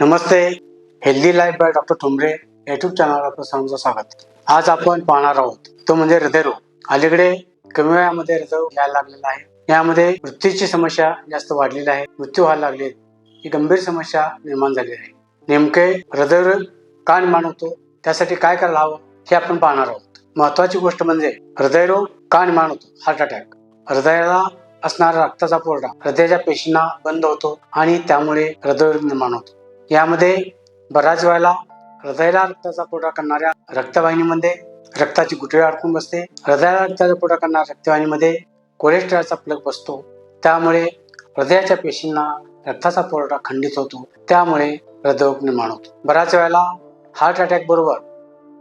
Namaste. Healthy life by doctor Thombare YouTube channel आपलं सर्वांचं स्वागत. आज आपण पाहणार आहोत तो म्हणजे हृदयरोग. अलीकडे कमी वयामध्ये हृदयरोग यायला लागलेला आहे. यामध्ये मृत्यूची समस्या जास्त वाढलेली आहे. मृत्यू व्हायला लागले. ही गंभीर समस्या निर्माण झालेली आहे. नेमके हृदयरोग का निर्माण होतो? त्यासाठी काय करायला हवं? हे आपण पाहणार आहोत. महत्वाची गोष्ट म्हणजे हृदयरोग का निर्माण होतो? हार्ट अटॅक हृदयाला असणारा रक्ताचा पुरवठा हृदयाच्या पेशींना बंद होतो आणि त्यामुळे हृदयरोग निर्माण होतो. यामध्ये बऱ्याच वेळेला हृदयाला रक्ताचा पुरवठा करणाऱ्या रक्तवाहिनीमध्ये रक्ताची गुठळी अडकून बसते. हृदयाला रक्ताचा पुरवठा करणाऱ्या रक्तवाहिनीमध्ये कोलेस्ट्रॉलचा प्लग बसतो. त्यामुळे हृदयाच्या पेशींना रक्ताचा पुरवठा खंडित होतो. त्यामुळे हृदयरोग निर्माण होतो. बऱ्याच वेळेला हार्ट अटॅक बरोबर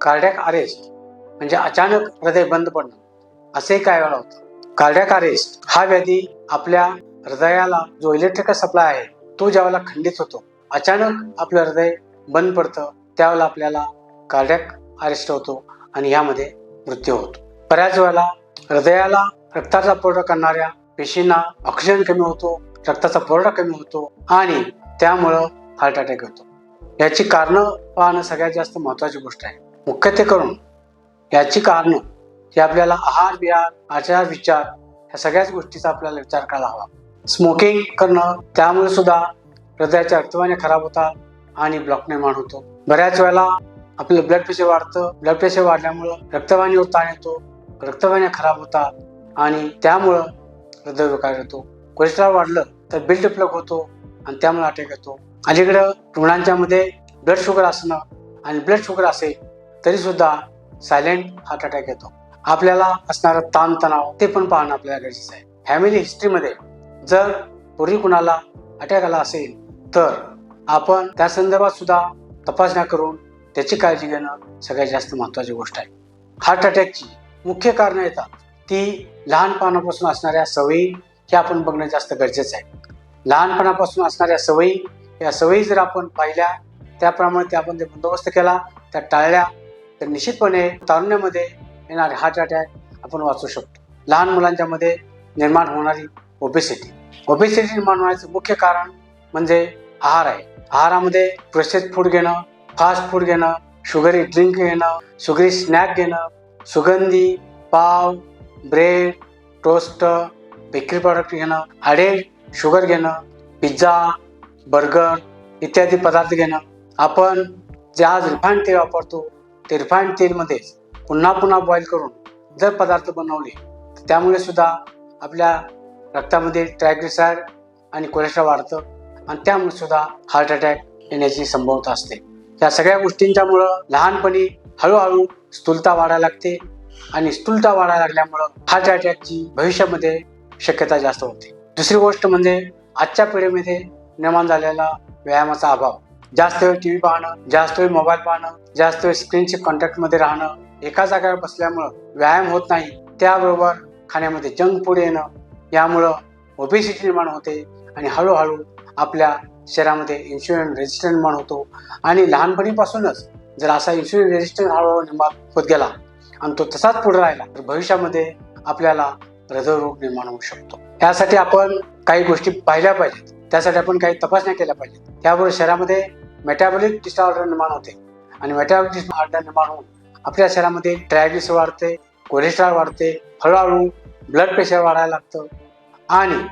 कार्डॅक अरेस्ट म्हणजे अचानक हृदय बंद पडणं असे काय वेळा होतं. कार्डॅक अरेस्ट हा व्याधी आपल्या हृदयाला जो इलेक्ट्रिकल सप्लाय आहे तो ज्यावेळेला खंडित होतो अचानक आपलं हृदय बंद पडतं त्यावेळेला आपल्याला कार्डॅक अरेस्ट होतो आणि यामध्ये मृत्यू होतो. बऱ्याच वेळेला हृदयाला रक्ताचा पुरवठा करणाऱ्या पेशींना ऑक्सिजन कमी होतो रक्ताचा पुरवठा कमी होतो आणि त्यामुळं हार्ट अटॅक होतो. याची कारणं पाहणं सगळ्यात जास्त महत्वाची गोष्ट आहे. मुख्यत्वे करून याची कारणं हे आपल्याला आहार विहार आचार विचार ह्या सगळ्याच गोष्टीचा आपल्याला विचार करायला हवा स्मोकिंग करणं त्यामुळे सुद्धा हृदयाच्या रक्तवाहिन्या खराब होतात आणि ब्लॉक निर्माण होतो. बऱ्याच वेळेला आपलं ब्लड प्रेशर वाढतं. ब्लड प्रेशर वाढल्यामुळं रक्तवाहिनीवर ताण येतो रक्तवाहिन्या खराब होतात आणि त्यामुळं हृदयविकार येतो कोलेस्ट्रॉल वाढलं तर बिल्ड प्लग होतो आणि त्यामुळे अटॅक येतो. अलीकडं रुग्णांच्या मध्ये ब्लड शुगर असणं आणि ब्लड शुगर असेल तरी सुद्धा सायलेंट हार्ट अटॅक येतो. आपल्याला असणारा ताणतणाव ते पण पाहणं आपल्याला गरजेचं आहे. फॅमिली हिस्ट्रीमध्ये जर पूर्वी कुणाला अटॅक आला असेल तर आपण त्या संदर्भात सुद्धा तपासण्या करून त्याची काळजी घेणं सगळ्यात जास्त महत्वाची गोष्ट आहे. हार्ट अटॅकची मुख्य कारणं येतात. ती लहानपणापासून असणाऱ्या सवयी हे आपण बघणं जास्त गरजेचं आहे. लहानपणापासून असणाऱ्या सवयी या सवयी जर आपण पाहिल्या त्याप्रमाणे ते आपण ते बंदोबस्त केला त्या टाळल्या तर निश्चितपणे तारुण्यामध्ये येणारे हार्ट अटॅक आपण वाचू शकतो. लहान मुलांच्या मध्ये निर्माण होणारी ओबेसिटी ओबेसिटी निर्माण होण्याचं मुख्य कारण म्हणजे आहार आहे. आहारामध्ये प्रोसेस फूड घेणं फास्ट फूड घेणं शुगरी ड्रिंक घेणं शुगरी स्नॅक घेणं सुगंधी पाव ब्रेड टोस्ट बेकरी प्रॉडक्ट घेणं हाडेल शुगर घेणं पिझ्झा बर्गर इत्यादी पदार्थ घेणं. आपण जे आज रिफाईंड तेल वापरतो ते रिफाईंड तेलमध्येच पुन्हा पुन्हा बॉईल करून जर पदार्थ बनवले तर त्यामुळे सुद्धा आपल्या रक्तामध्ये ट्रायग्लिसाईड आणि कोलेस्ट्रॉल वाढतं. आणि त्यामुळे सुद्धा हार्ट अटॅक येण्याची संभवता असते. या सगळ्या गोष्टींच्यामुळं लहानपणी हळूहळू स्थूलता वाढायला लागते आणि स्थूलता वाढायला लागल्यामुळं हार्ट अटॅकची भविष्यामध्ये शक्यता जास्त होते. दुसरी गोष्ट म्हणजे आजच्या पिढीमध्ये निर्माण झालेला व्यायामाचा अभाव. जास्त वेळ टी व्ही पाहणं जास्त वेळ मोबाईल पाहणं जास्त वेळ स्क्रीनशिप कॉन्टॅक्टमध्ये राहणं एका जागेवर बसल्यामुळं व्यायाम होत नाही त्याबरोबर खाण्यामध्ये जंक फूड येणं यामुळं ओबेसिटी निर्माण होते आणि हळूहळू आपल्या शरीरामध्ये इन्शुलिन रेजिस्टंट निर्माण होतो. आणि लहानपणीपासूनच जर असा इन्शुलिन रेजिस्टंट हळूहळू निर्माण होत गेला आणि तो तसाच पुढे राहिला तर भविष्यामध्ये आपल्याला हृदयरोग निर्माण होऊ शकतो. यासाठी आपण काही गोष्टी पाहिल्या पाहिजेत. त्यासाठी आपण काही तपासण्या केल्या पाहिजेत. त्यामुळे शरीरामध्ये मेटाबॉलिक डिसऑर्डर निर्माण होते. आणि मेटाबॉलिक डिसऑर्डर निर्माण होऊन आपल्या शरीरामध्ये ट्रायबिस वाढते कोलेस्ट्रॉल वाढते हळूहळू ब्लड प्रेशर वाढायला लागतं. आणि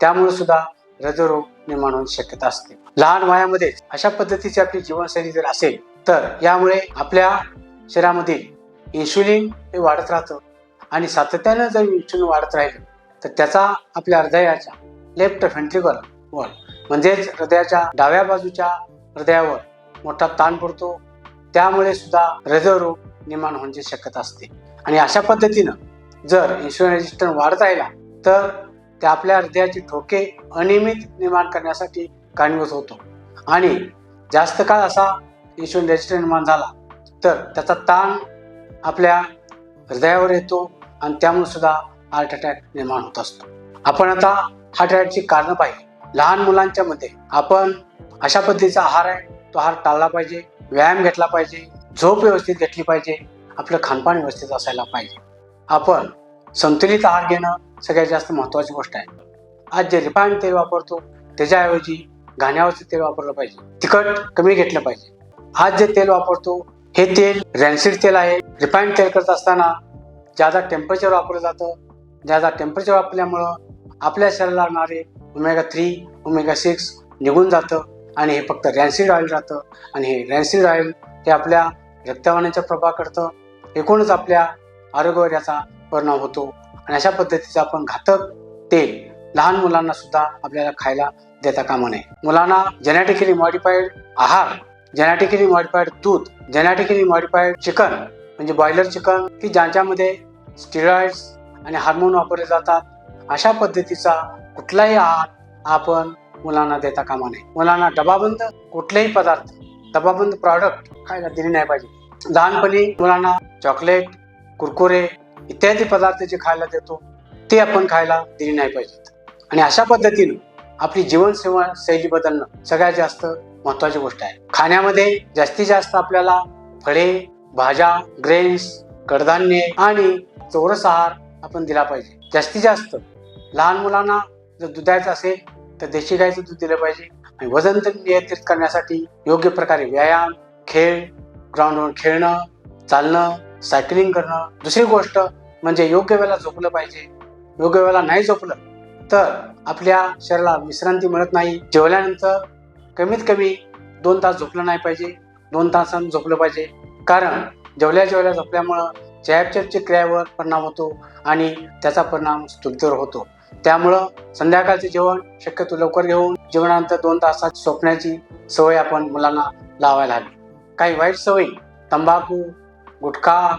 त्यामुळे सुद्धा हृदयरोग निर्माण होण्याची शक्यता असते. लहान वयामध्ये अशा पद्धतीची आपली जीवनशैली जर असेल तर यामुळे आपल्या शरीरामध्ये इन्शुलिन हे वाढत राहतं आणि सातत्यानं जर इन्शुलिन वाढत राहिलं तर त्याचा आपल्या हृदयाच्या लेफ्ट व्हेंट्रिकल वर म्हणजेच हृदयाच्या डाव्या बाजूच्या हृदयावर मोठा ताण पडतो. त्यामुळे सुद्धा हृदयरोग निर्माण होण्याची शक्यता असते. आणि अशा पद्धतीनं जर इन्शुलिन रेजिस्टन्स वाढत राहिला तर ते आपल्या हृदयाचे ठोके अनियमित निर्माण करण्यासाठी कारणीभूत होतो. आणि जास्त काळ असा इन्शुलिन रेजिस्टन्स निर्माण झाला तर त्याचा ताण आपल्या हृदयावर येतो आणि त्यामुळे सुद्धा हार्ट अटॅक निर्माण होत असतो. आपण आता हार्ट अटॅकची कारणं पाहिली. लहान मुलांच्या मध्ये आपण अशा पद्धतीचा आहार आहे तो आहार टाळला पाहिजे व्यायाम घेतला पाहिजे झोप व्यवस्थित घेतली पाहिजे आपलं खानपान व्यवस्थित असायला पाहिजे. आपण संतुलित आहार घेणं सगळ्यात जास्त महत्वाची गोष्ट आहे. आज जे रिफाईंड तेल वापरतो त्याच्याऐवजी घाण्यावरचं तेल वापरलं पाहिजे. तिखट कमी घेतलं पाहिजे. आज जे तेल वापरतो हे तेल रॅन्सिड तेल आहे. रिफाईंड तेल करत असताना ज्यादा टेम्परेचर वापरलं जातं ज्यादा टेम्परेचर वापरल्यामुळं आपल्या शरीराला लागणारे ओमेगा थ्री ओमेगा सिक्स निघून जातं आणि हे फक्त रॅन्सिड ऑइल राहतं आणि हे रॅन्सिड ऑइल हे आपल्या रक्तवाहिन्याचा प्रभाव करतं. एकूणच आपल्या आरोग्यावर याचा परिणाम होतो. आणि अशा पद्धतीचं आपण घातक तेल लहान मुलांना सुद्धा आपल्याला खायला देता कामा नये. मुलांना जेनेटिकली मॉडिफाईड आहार जेनेटिकली मॉडिफाईड दूध जेनेटिकली मॉडिफाईड चिकन म्हणजे बॉयलर चिकन की ज्यांच्यामध्ये स्टिरॉइड्स आणि हार्मोन वापरले जातात अशा पद्धतीचा कुठलाही आहार आपण मुलांना देता कामा नये. मुलांना डबाबंद कुठलेही पदार्थ डबाबंद प्रॉडक्ट खायला दिले नाही पाहिजे. लहानपणी मुलांना चॉकलेट कुरकुरे इत्यादी पदार्थ जे खायला देतो ते आपण खायला दिले नाही पाहिजेत. आणि अशा पद्धतीनं आपली जीवनसेवा शैली बदलणं सगळ्यात जास्त महत्वाची गोष्ट आहे. खाण्यामध्ये जास्तीत जास्त आपल्याला फळे भाज्या ग्रेन्स कडधान्ये आणि चौरस आहार आपण दिला पाहिजे. जास्तीत जास्त लहान मुलांना जर दुधायचं असेल तर देशी गायचं दूध दिलं पाहिजे आणि वजन तर नियंत्रित करण्यासाठी योग्य प्रकारे व्यायाम खेळ ग्राउंडवर खेळणं चालणं सायकलिंग करणं. दुसरी गोष्ट म्हणजे योग्य वेळेला झोपलं पाहिजे. योग्य वेळेला नाही झोपलं तर आपल्या शरीराला विश्रांती मिळत नाही. जेवल्यानंतर कमीत कमी दोन तास झोपलं नाही पाहिजे. दोन तासांनी झोपलं पाहिजे. कारण जेवल्या जेवल्या झोपल्यामुळं चयापचयच्या क्रियावर परिणाम होतो आणि त्याचा परिणाम स्थूलतेवर होतो. त्यामुळं संध्याकाळचे जेवण शक्यतो लवकर घेऊन जेवणानंतर दोन तासात झोपण्याची सवय आपण मुलांना लावायला हवी. काही वाईट सवयी तंबाखू गुटखा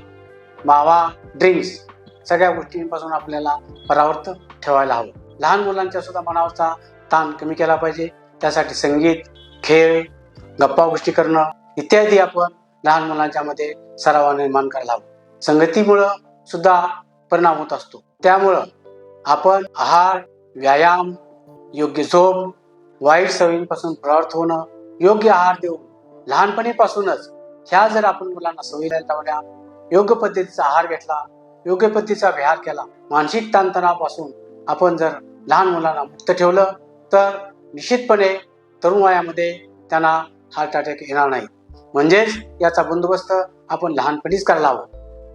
मावा ड्रिंक्स सगळ्या गोष्टींपासून आपल्याला परावर्त ठेवायला हवं. लहान मुलांच्या सुद्धा मनावरचा ताण कमी केला पाहिजे. त्यासाठी संगीत खेळ गप्पा गोष्टी करणं इत्यादी आपण लहान मुलांच्या मध्ये सराव निर्माण करायला हवं. संगतीमुळं सुद्धा परिणाम होत असतो. त्यामुळं आपण आहार व्यायाम योग्य झोप वाईट सवयींपासून प्रवृत्त होणं योग्य आहार देऊन लहानपणीपासूनच ह्या जर आपण मुलांना सवयी लावल्या योग्य पद्धतीचा आहार घेतला योग्य पद्धतीचा विहार केला मानसिक ताणतणावापासून आपण जर लहान मुलांना मुक्त ठेवलं तर निश्चितपणे तरुण वयामध्ये त्यांना हार्ट अटॅक येणार नाही. म्हणजेच याचा बंदोबस्त आपण लहानपणीच करायला हवं.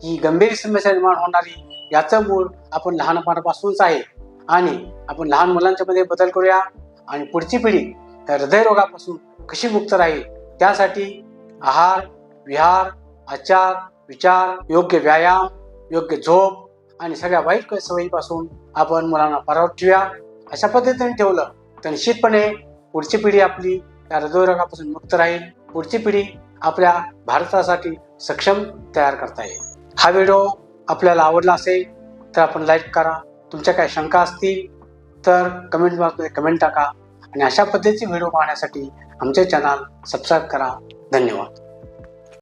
ही गंभीर समस्या निर्माण होणारी याचं मूळ आपण लहानपणापासूनच आहे. आणि आपण लहान मुलांच्या मध्ये बदल करूया. आणि पुढची पिढी हृदयरोगापासून कशी मुक्त राहील त्यासाठी आहार विहार आचार विचार योग्य व्यायाम योग्य झोप आणि सगळ्या वाईट सवयीपासून आपण मुलांना परावत ठेवूया अशा पद्धतीने ठेवलं तर निश्चितपणे पुढची पिढी आपली या हृदयरोगापासून मुक्त राहील. पुढची पिढी आपल्या भारतासाठी सक्षम तयार करता येईल. हा व्हिडिओ आपल्याला आवडला असेल तर आपण लाईक करा. तुमच्या काही शंका असतील तर कमेंट बॉक्समध्ये कमेंट टाका आणि अशा पद्धतीचे व्हिडिओ पाहण्यासाठी आमचे चॅनल सबस्क्राईब करा. धन्यवाद.